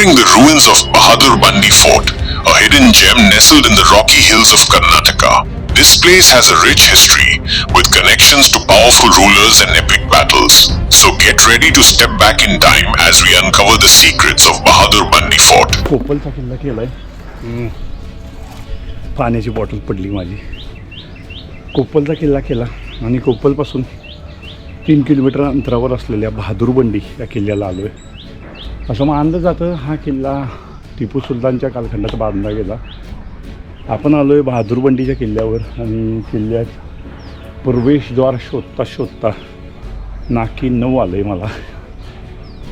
exploring the ruins of Bahadur Bandi Fort, a hidden gem nestled in the rocky hills of Karnataka. This place has a rich history, with connections to powerful rulers and epic battles. So get ready to step back in time as we uncover the secrets of Bahadur Bandi Fort. कोपलचा किल्ला केलाय पाण्याची bottle पडली माझी कोप्पलचा किल्ला केला आणि कोप्पलपासून तीन kilometre अंतरावर असलेल्या बहादूरबंडी या किल्ल्याला आलो आहे असं मानलं जातं. हा किल्ला टिपू सुलतानच्या कालखंडात बांधला गेला. आपण आलो आहे बहादूरबंडीच्या किल्ल्यावर आणि किल्ल्यात प्रवेशद्वार शोधता शोधता नाकी नऊ आलं आहे मला.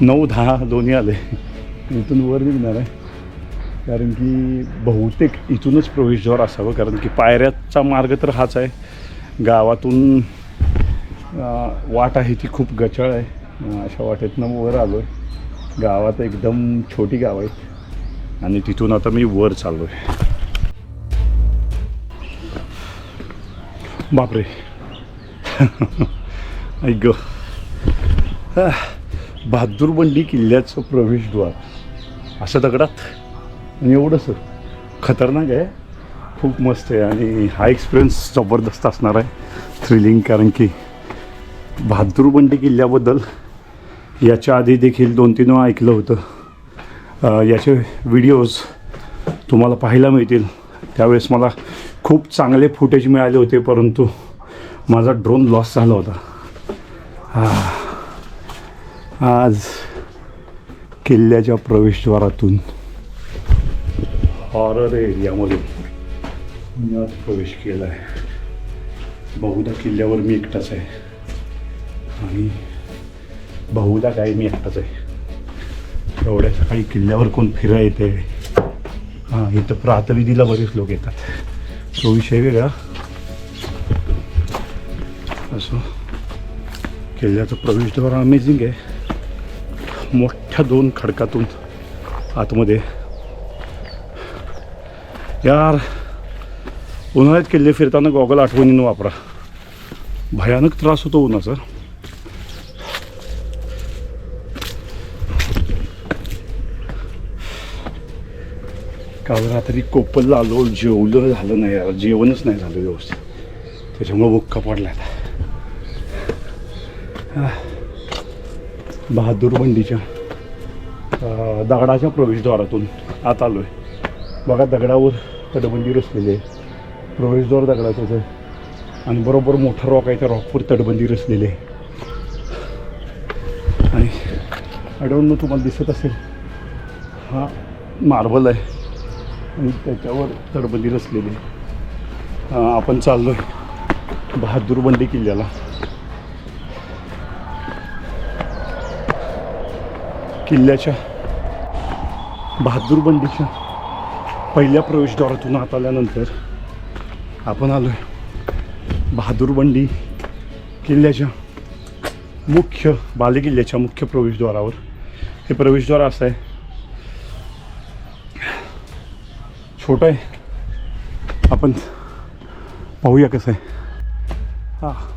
नऊ दहा दोन्ही आले इथून वर निघणार आहे. कारण की बहुतेक इथूनच प्रवेशद्वार असावं. कारण की पायऱ्याचा मार्ग तर हाच आहे. गावातून वाट आहे ती खूप गचाळ आहे. अशा वाटेतनं वर आलो आहे गावात एकदम छोटी गाव आहे. आणि तिथून आता मी वर चाललो आहे बापरे. ऐक ग. बहादूरबंडी किल्ल्याचं प्रवेशद्वार. असं दगडात? आणि एवढंसं. खतरनाक आहे. खूप मस्त आहे आणि हा एक्सपिरियन्स जबरदस्त असणार आहे. थ्रिलिंग कारण की बहादूरबंडी किल्ल्याबद्दल याच्या आधी देखील दोन तीन वेळा ऐकलं होतं. याचे व्हिडिओज तुम्हाला पाहायला मिळतील. त्यावेळेस मला खूप चांगले फुटेज मिळाले होते परंतु माझा ड्रोन लॉस झाला होता. आज किल्ल्याच्या प्रवेशद्वारातून हॉरर एरियामध्ये मी आज प्रवेश केला आहे बहुधा किल्ल्यावर मी एकटाच आहे. आणि बहुधा काय मी एकटाच आहे. एवढ्या सकाळी किल्ल्यावर कोण फिरा येते? हां इथं प्रातविधीला बरेच लोक येतात. तो विषय वेगळा. असं. किल्ल्याचं प्रवेशद्वार अमेझिंग आहे. मोठ्या दोन खडकातून आतमध्ये. यार उन्हाळ्यात किल्ले फिरताना गॉगल आठवणीनं वापरा. भयानक त्रास होतो उन्हाचा. काल रात्री कोपल आलो जेवलं झालं नाही यार जेवणच नाही झालं व्यवस्थित. त्याच्यामुळं बुक्का पडला बहादूर बंडीच्या दगडाच्या प्रवेशद्वारातून आत आलो आहे बघा दगडावर तटबंदी रचलेली आहे. प्रवेशद्वार दगडाचं आहे. आणि बरोबर मोठा रॉक आहे त्या रॉकवर तटबंदी रचलेली आहे. आणि आय डोंट नो तुम्हाला दिसत असेल हा मार्बल आहे. आणि त्याच्यावर तडबंदी रचलेली आपण चाललो आहे बहादूरबंदी किल्ल्याला. किल्ल्याच्या बहादूरबंदीच्या पहिल्या प्रवेशद्वारातून आत आल्यानंतर आपण आलो आहे बहादूरबंडी किल्ल्याच्या मुख्य बालेकिल्ल्याच्या मुख्य प्रवेशद्वारावर. हे प्रवेशद्वार असं आहे. छोटं आहे. आपण पाहूया कसं आहे. हां.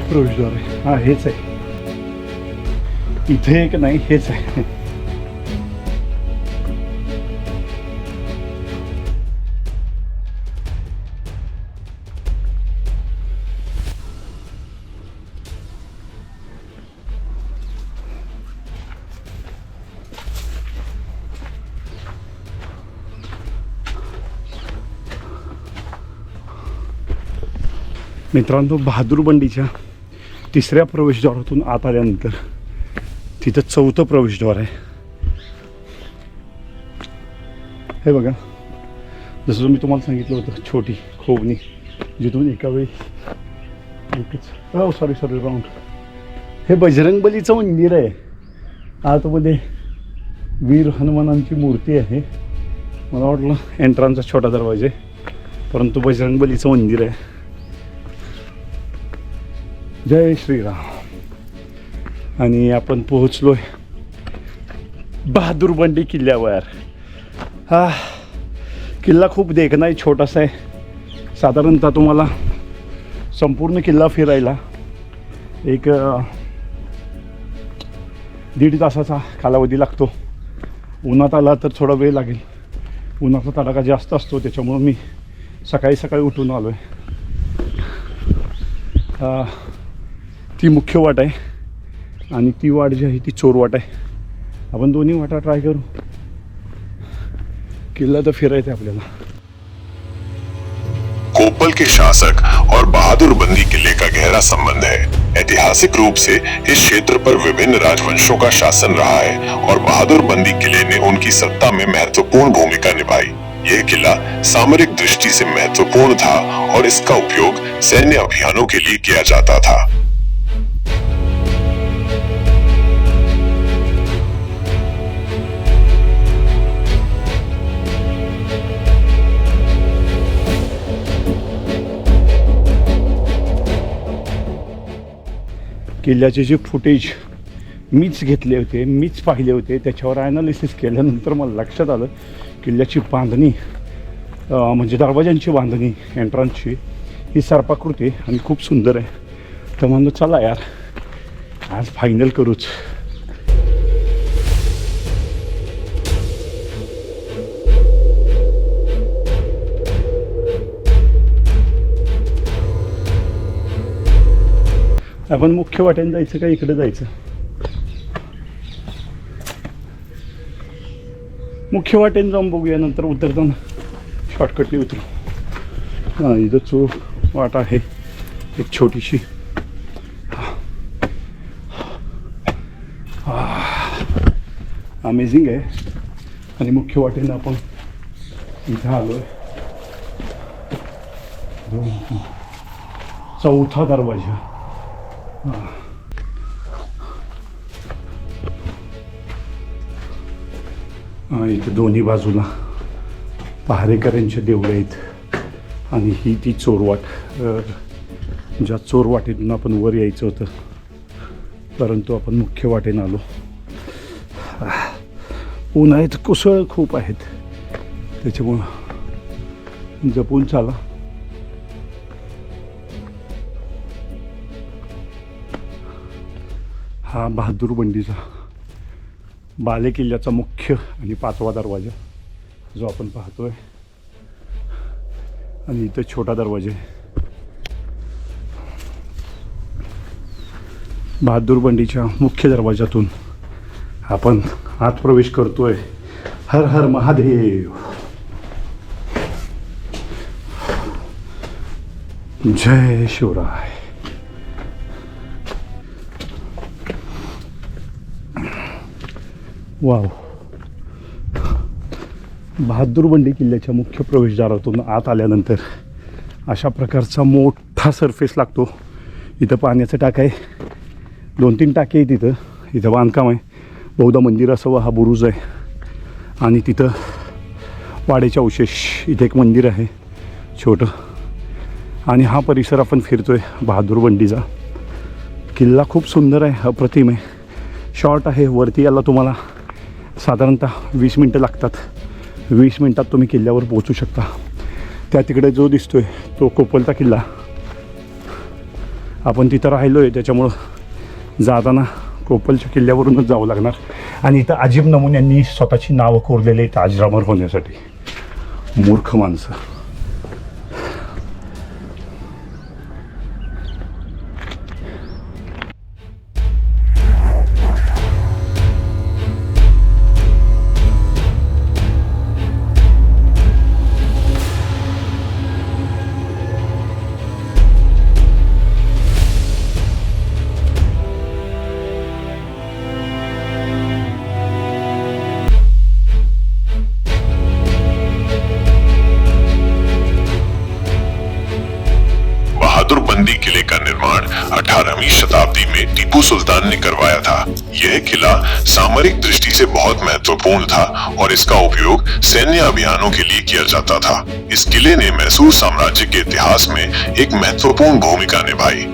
प्रवेशद्वार आहे हा हेच आहे. इथे एक नाही हेच आहे. मित्रांनो बहादूरबंडीच्या तिसऱ्या प्रवेशद्वारातून आत आल्यानंतर तिथं चौथं प्रवेशद्वार आहे. हे बघा जसं मी तुम्हाला सांगितलं होतं छोटी खोबणी जिथून एका वेळी एकच हो सॉरी सॉरी राऊंड हे बजरंगबलीचं मंदिर आहे. आतमध्ये वीर हनुमानांची मूर्ती आहे. मला वाटलं एंट्रांचा छोटा दरवाजा आहे. परंतु बजरंगबलीचं मंदिर आहे. जय श्रीराम. आणि आपण पोहोचलो आहे बहादूरबंडी किल्ल्यावर. हा किल्ला खूप देखणा आहे छोटासा आहे. साधारणतः तुम्हाला संपूर्ण किल्ला फिरायला एक दीड तासाचा कालावधी लागतो. उन्हात आला तर थोडा वेळ लागेल. उन्हाचा तडाखा जास्त असतो त्याच्यामुळं मी सकाळी सकाळी उठून आलो आहे ती मुख्य वाट आहे आणि वाट जी आहे ती चोर वाट आहे. आपण दोन्ही वाटा ट्राय करू. किल्ला तर फिरायचं आपल्याला. कोपल के शासक और बहादुर बंदी किले का गहरा संबंध है। ऐतिहासिक रूप से इस क्षेत्र पर विभिन्न राजवंशों का शासन रहा है और बहादुर बंदी किले ने उनकी सत्ता में महत्वपूर्ण भूमिका निभाई। यह किला सामरिक दृष्टि से महत्वपूर्ण था और इसका उपयोग सैन्य अभियानों के लिए किया जाता था। किल्ल्याचे जे फुटेज मीच घेतले होते मीच पाहिले होते त्याच्यावर ॲनालिसिस केल्यानंतर मला लक्षात आलं किल्ल्याची बांधणी म्हणजे दरवाज्यांची बांधणी एन्ट्रन्सची ही सर्पाकृती आणि खूप सुंदर आहे. तर म्हणलं चला यार आज फायनल करूच. आपण मुख्य वाट्याने जायचं का इकडे जायचं? मुख्य वाटेने जाऊन बघूया नंतर उतरताना शॉर्टकटली उतरू. हां इथं चो वाट आहे एक छोटीशी. अमेझिंग आहे. आणि मुख्य वाटेनं आपण इथं आलो आहे चौथा दरवाजा. इथे दोन्ही बाजूला पहारेकऱ्यांचे देवळे आहेत. आणि ही ती चोरवाट. ज्या चोरवाटेतून आपण वर यायचं होतं परंतु आपण मुख्य वाटेनं आलो. उन्हाळ्यात कुसळ खूप आहेत. त्याच्यामुळं जपून चाला. हा बहादूर बंडीचा बाले किल्ल्याचा मुख्य आणि पाचवा दरवाजा जो आपण पाहतोय. आणि इथं छोटा दरवाजा आहे. बहादूर बंडीच्या मुख्य दरवाजातून आपण आत प्रवेश करतोय. हर हर महादेव. जय शिवराय. वाव. बहादूर बंडी किल्ल्याच्या मुख्य प्रवेशद्वारातून आत आल्यानंतर अशा प्रकारचा मोठा सरफेस लागतो. इथं पाण्याचं टाक आहे. दोन तीन टाके आहेत तिथं इथं बांधकाम आहे. बहुधा मंदिर असावं हा बुरुज आहे. आणि तिथं वाडेच्या अवशेष इथे एक मंदिर आहे. छोटं. आणि हा परिसर आपण फिरतो आहे बहादूर बंडीचा. किल्ला खूप सुंदर आहे अप्रतिम आहे. शॉर्ट आहे वरती याला तुम्हाला. साधारणतः वीस मिनटं लागतात. वीस मिनटात तुम्ही किल्ल्यावर पोहोचू शकता. त्या तिकडे जो दिसतोय तो कोपलचा किल्ला. आपण तिथं राहिलो आहे त्याच्यामुळं जाताना कोपलच्या किल्ल्यावरूनच जावं लागणार. आणि इथं अजीब नमुन्यांनी स्वतःची नावं कोरलेली आहेत आजरामर होण्यासाठी. मूर्ख माणसं. टीपू सुल्तान ने करवाया था। यह किला सामरिक दृष्टि से बहुत महत्वपूर्ण था और इसका उपयोग सैन्य अभियानों के लिए किया जाता था। इस किले ने मैसूर साम्राज्य के इतिहास में एक महत्वपूर्ण भूमिका निभाई।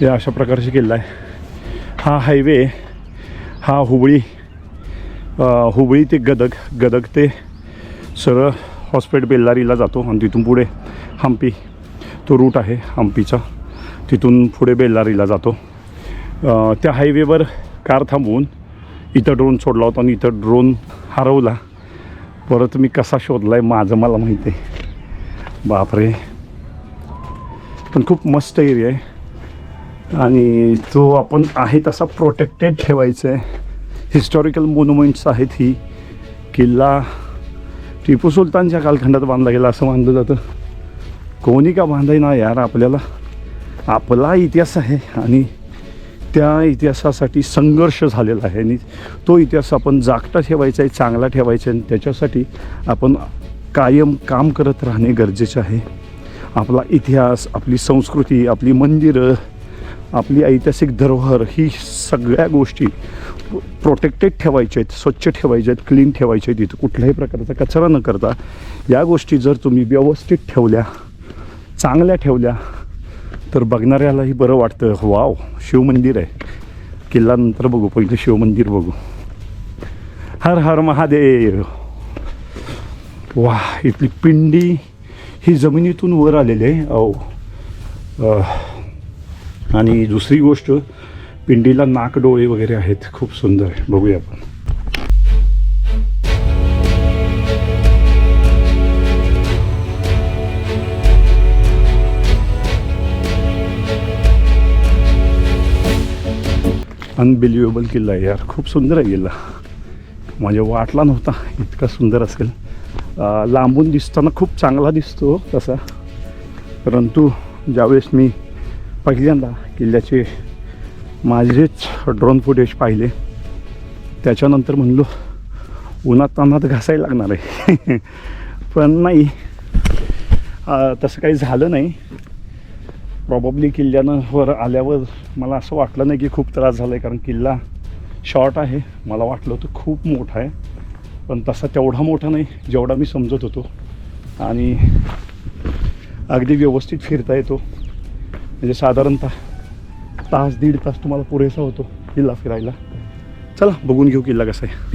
हे अशा प्रकारचे किल्ला आहे हा। हा हुबळी अ, हुबळी ते गदग गदग ते सरळ हॉस्पेट बेल्लारीला जातो आणि तिथून पुढे हम्पी. तो रूट आहे हम्पीचा. तिथून पुढे बेल्लारीला जातो. त्या हायवेवर कार थांबवून इथं ड्रोन सोडला होता आणि इथं ड्रोन हरवला. परत मी कसा शोधला आहे माझं मला माहिती आहे. बापरे. पण खूप मस्त एरिया आहे. आणि तो आपण आहे तसा प्रोटेक्टेड ठेवायचा आहे हिस्टॉरिकल मोन्युमेंट्स आहेत ही. किल्ला टिपू सुलतानच्या कालखंडात बांधला गेला असं मानलं जातं. कोणी का बांधाय ना यार आपल्याला? आपला इतिहास आहे आणि त्या इतिहासासाठी संघर्ष झालेला आहे. आणि तो इतिहास आपण जागता ठेवायचा आहे चांगला ठेवायचा आहे. आणि त्याच्यासाठी आपण कायम काम करत राहणे गरजेचे आहे. आपला इतिहास आपली संस्कृती आपली मंदिरं आपली ऐतिहासिक धरोहर ही सगळ्या गोष्टी प्रोटेक्टेड ठेवायच्या आहेत स्वच्छ ठेवायच्या आहेत क्लीन ठेवायच्या आहेत इथं. कुठल्याही प्रकारचा कचरा न करता या गोष्टी जर तुम्ही व्यवस्थित ठेवल्या चांगल्या ठेवल्या तर बघणाऱ्यालाही बरं वाटतं वाव शिवमंदिर आहे. किल्ल्यानंतर बघू पहिलं शिवमंदिर बघू. हर हर महादेव. वा इथली पिंडी ही जमिनीतून वर आलेली आहे. अहो आणि दुसरी गोष्ट पिंडीला नाक डोळे वगैरे आहेत खूप सुंदर आहे. बघूया आपण. अनबिलिव्हेबल किल्ला आहे यार. खूप सुंदर आहे किल्ला. म्हणजे वाटला नव्हता इतका सुंदर असेल. लांबून दिसताना खूप चांगला दिसतो हो तसा. परंतु ज्यावेळेस मी पहिल्यांदा किल्ल्याचे माझेच ड्रोन फुटेज पाहिले. त्याच्यानंतर म्हणलो उन्हात तानात घासायला लागणार आहे. पण नाही. तसं काही झालं नाही. प्रॉबब्ली किल्ल्यानं वर आल्यावर मला असं वाटलं नाही की खूप त्रास झाला आहे कारण किल्ला शॉर्ट आहे. मला वाटलं होतं खूप मोठा आहे. पण तसा तेवढा मोठा नाही जेवढा मी समजत होतो. आणि अगदी व्यवस्थित फिरता येतो. म्हणजे साधारणतः तास दीड तास तुम्हाला पुरेसा होतो किल्ला फिरायला. चला बघून घेऊ किल्ला कसा आहे.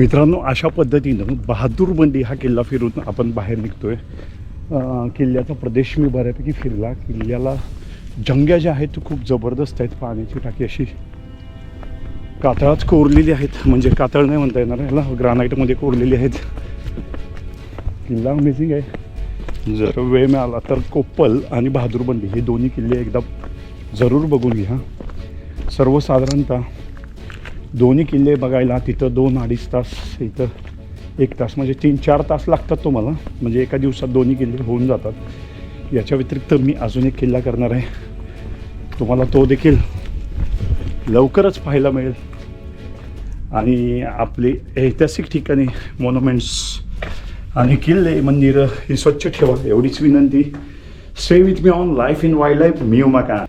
मित्रांनो अशा पद्धतीनं बहादूर बंदी हा किल्ला फिरून आपण बाहेर निघतोय. आहे किल्ल्याचा प्रदेश मी बऱ्यापैकी फिरला. किल्ल्याला जंग्या ज्या आहेत त्या खूप जबरदस्त आहेत. पाण्याची टाकी अशी कातळाच कोरलेली आहेत. म्हणजे कातळ नाही म्हणता येणार ह्याला ग्रानाईटमध्ये कोरलेली आहेत. किल्ला अमेझिंग आहे. जर वेळ मिळाला तर कोप्पल आणि बहादूरबंदी हे दोन्ही किल्ले एकदा जरूर बघून घ्या. सर्वसाधारणतः दोन्ही किल्ले बघायला तिथं दोन अडीच तास इथं एक तास म्हणजे तीन चार तास लागतात तुम्हाला. म्हणजे एका दिवसात दोन्ही किल्ले होऊन जातात. याच्या व्यतिरिक्त मी अजून एक किल्ला करणार आहे. तुम्हाला तो देखील लवकरच पाहायला मिळेल. आणि आपली ऐतिहासिक ठिकाणी मॉन्युमेंट्स आणि किल्ले मंदिरं ही स्वच्छ ठेवा एवढीच विनंती. Stay with me on life in wild life me उमाका